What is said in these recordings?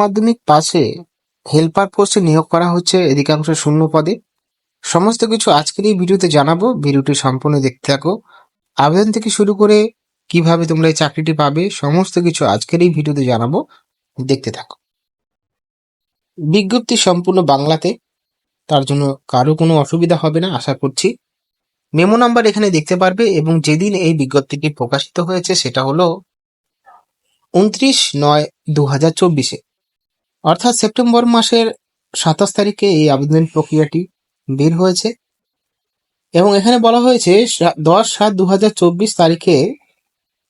মাধ্যমিক পাশে হেল্পার পোস্টে নিয়োগ করা হচ্ছে অধিকাংশ শূন্য পদে। সমস্ত কিছু আজকের এই ভিডিওতে জানাব। ভিডিওটি সম্পূর্ণ দেখতে থাকো। আবেদন থেকে শুরু করে কীভাবে তোমরা এই চাকরিটি পাবে, সমস্ত কিছু আজকের এই ভিডিওতে জানাব। দেখতে থাকো। বিজ্ঞপ্তি সম্পূর্ণ বাংলাতে। তার জন্য কারও কোনো অসুবিধা হবে না, আশা করছি। মেমো নাম্বার এখানে দেখতে পারবে এবং যেদিন এই বিজ্ঞপ্তিটি প্রকাশিত হয়েছে সেটা হলো উনত্রিশ নয় দু হাজার চব্বিশে। অর্থাৎ সেপ্টেম্বর মাসের সাতাশ তারিখে এই আবেদন প্রক্রিয়াটি বের হয়েছে এবং এখানে বলা হয়েছে দশ সাত দু হাজার চব্বিশ তারিখে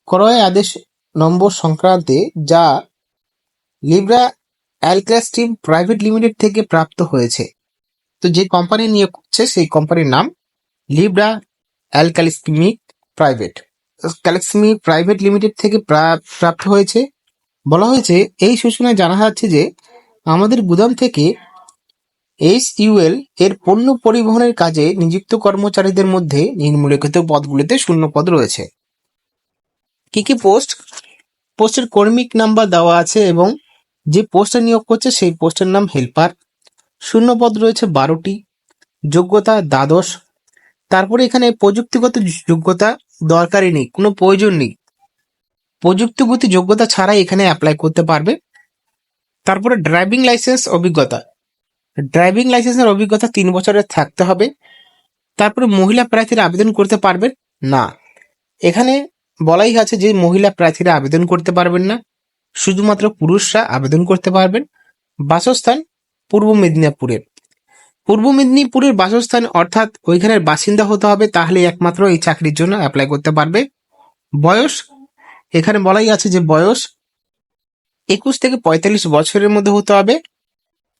ক্রয় আদেশ নম্বর সংক্রান্তে যা লিব্রা অ্যালক্লাস্টিম প্রাইভেট লিমিটেড থেকে প্রাপ্ত হয়েছে। তো যে কোম্পানি নিয়োগ করছে, সেই কোম্পানির নাম লিব্রা অ্যালকালিস্মিক প্রাইভেট। ক্যালেক্সমি প্রাইভেট লিমিটেড থেকে প্রা- প্রাপ্ত হয়েছে। বলা হয়েছে, এই সূচনায় জানা যাচ্ছে যে আমাদের গুদাম থেকে এইচ ইউএল এর পণ্য পরিবহনের কাজে নিযুক্ত কর্মচারীদের মধ্যে নিম্নলিখিত পদগুলিতে শূন্য পদ রয়েছে। কি কি পোস্ট? পোস্টের কর্মিক নাম্বার দেওয়া আছে এবং যে পোস্টে নিয়োগ করছে সেই পোস্টের নাম হেল্পার। শূন্য পদ রয়েছে বারোটি। যোগ্যতা দ্বাদশ। তারপরে এখানে প্রযুক্তিগত যোগ্যতা দরকারই নেই, কোনো প্রয়োজন নেই। প্রযুক্তিগত যোগ্যতা ছাড়াই এখানে অ্যাপ্লাই করতে পারবে। তারপরে ড্রাইভিং লাইসেন্স অভিজ্ঞতা। ড্রাইভিং লাইসেন্সের অভিজ্ঞতা তিন বছরের থাকতে হবে। তারপরে মহিলা প্রার্থীরা আবেদন করতে পারবেন? না। এখানে বলাই আছে যে মহিলা প্রার্থীরা আবেদন করতে পারবেন না। শুধুমাত্র পুরুষরা আবেদন করতে পারবেন। বাসস্থান পূর্ব মেদিনীপুরের পূর্ব মেদিনীপুরের বাসস্থান অর্থাৎ ওইখানের বাসিন্দা হতে হবে, তাহলে একমাত্র এই চাকরির জন্য অ্যাপ্লাই করতে পারবে। বয়স? এখানে বলাই আছে যে বয়স একুশ থেকে পঁয়তাল্লিশ বছরের মধ্যে হতে হবে।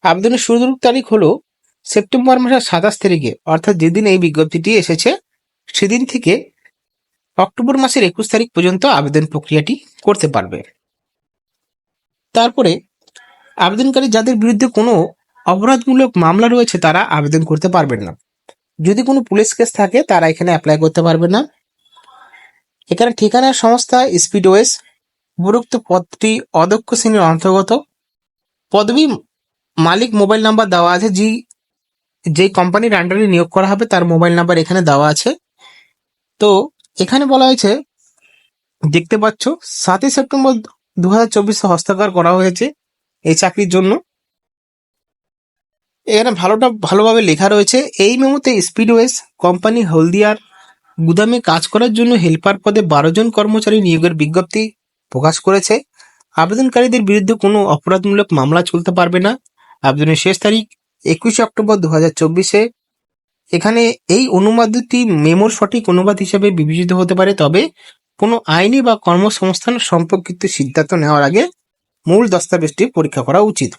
আবেদনের শুরুর তারিখ হলো সেপ্টেম্বর মাসের সাতাশ তারিখে, অর্থাৎ যেদিন এই বিজ্ঞপ্তিটি এসেছে, সেদিন থেকে অক্টোবর মাসের একুশ তারিখ পর্যন্ত আবেদন প্রক্রিয়াটি করতে পারবে। তারপরে আবেদনকারী যাদের বিরুদ্ধে কোনো অপরাধমূলক মামলা রয়েছে, তারা আবেদন করতে পারবেন না। যদি কোনো পুলিশ কেস থাকে, তারা এখানে অ্যাপ্লাই করতে পারবে না। এখানে ঠিকানা, সংস্থা স্পিডওয়েস উপরোক্ত পদটি অদক্ষ শ্রেণির অন্তর্গত। পদবী মালিক মোবাইল নাম্বার দেওয়া আছে যে যে কোম্পানির আন্ডারে নিয়োগ করা হবে তার মোবাইল নাম্বার এখানে দেওয়া আছে। তো, এখানে বলা হয়েছে, দেখতে পাচ্ছ, সাতই সেপ্টেম্বর দু হাজার চব্বিশে হস্তাক্ষর করা হয়েছে এই চাকরির জন্য। এখানে ভালোটা, ভালোভাবে লেখা রয়েছে, এই মেমোতে স্পিডওয়েস কোম্পানি হলদিয়ার গুদামে কাজ করার জন্য হেল্পার পদে বারো জন কর্মচারী নিয়োগের বিজ্ঞপ্তি প্রকাশ করেছে, আবেদনকারীদের বিরুদ্ধে কোনো অপরাধমূলক মামলা চলতে পারবে না। আবেদনের শেষ তারিখ একুশে অক্টোবর দু হাজার চব্বিশে। এখানে এই অনুবাদটি মেমোর সঠিক অনুবাদ হিসেবে বিবেচিত হতে পারে, তবে কোনো আইনি বা কর্মসংস্থান সম্পর্কিত সিদ্ধান্ত নেওয়ার আগে মূল দস্তাবেজটি পরীক্ষা করা উচিত।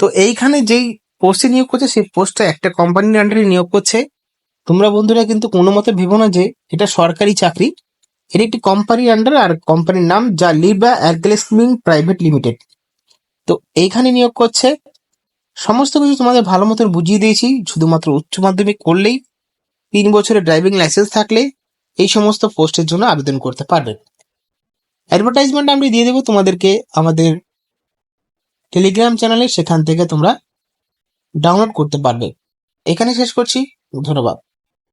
তো এইখানে যেই পোস্টে নিয়োগ করছে, সেই পোস্টটা একটা কোম্পানির আন্ডারে নিয়োগ করছে। তোমরা বন্ধুরা কিন্তু কোনো মতে ভেবো না যে এটা সরকারি চাকরি। এর একটি কোম্পানির আন্ডার আর কোম্পানির নাম যা লিবা অ্যাগ্লেসমিং প্রাইভেট লিমিটেড তো এইখানে নিয়োগ করছে। সমস্ত কিছু তোমাদের ভালো মতো বুঝিয়ে দিয়েছি, শুধুমাত্র উচ্চ মাধ্যমিক করলেই তিন বছরের ড্রাইভিং লাইসেন্স থাকলে এই সমস্ত পোস্টের জন্য আবেদন করতে পারবে। অ্যাডভার্টাইজমেন্ট আমি দিয়ে দেবো তোমাদেরকে আমাদের টেলিগ্রাম চ্যানেলে সেখান থেকে তোমরা ডাউনলোড করতে পারবে। এখানে শেষ করছি, ধন্যবাদ।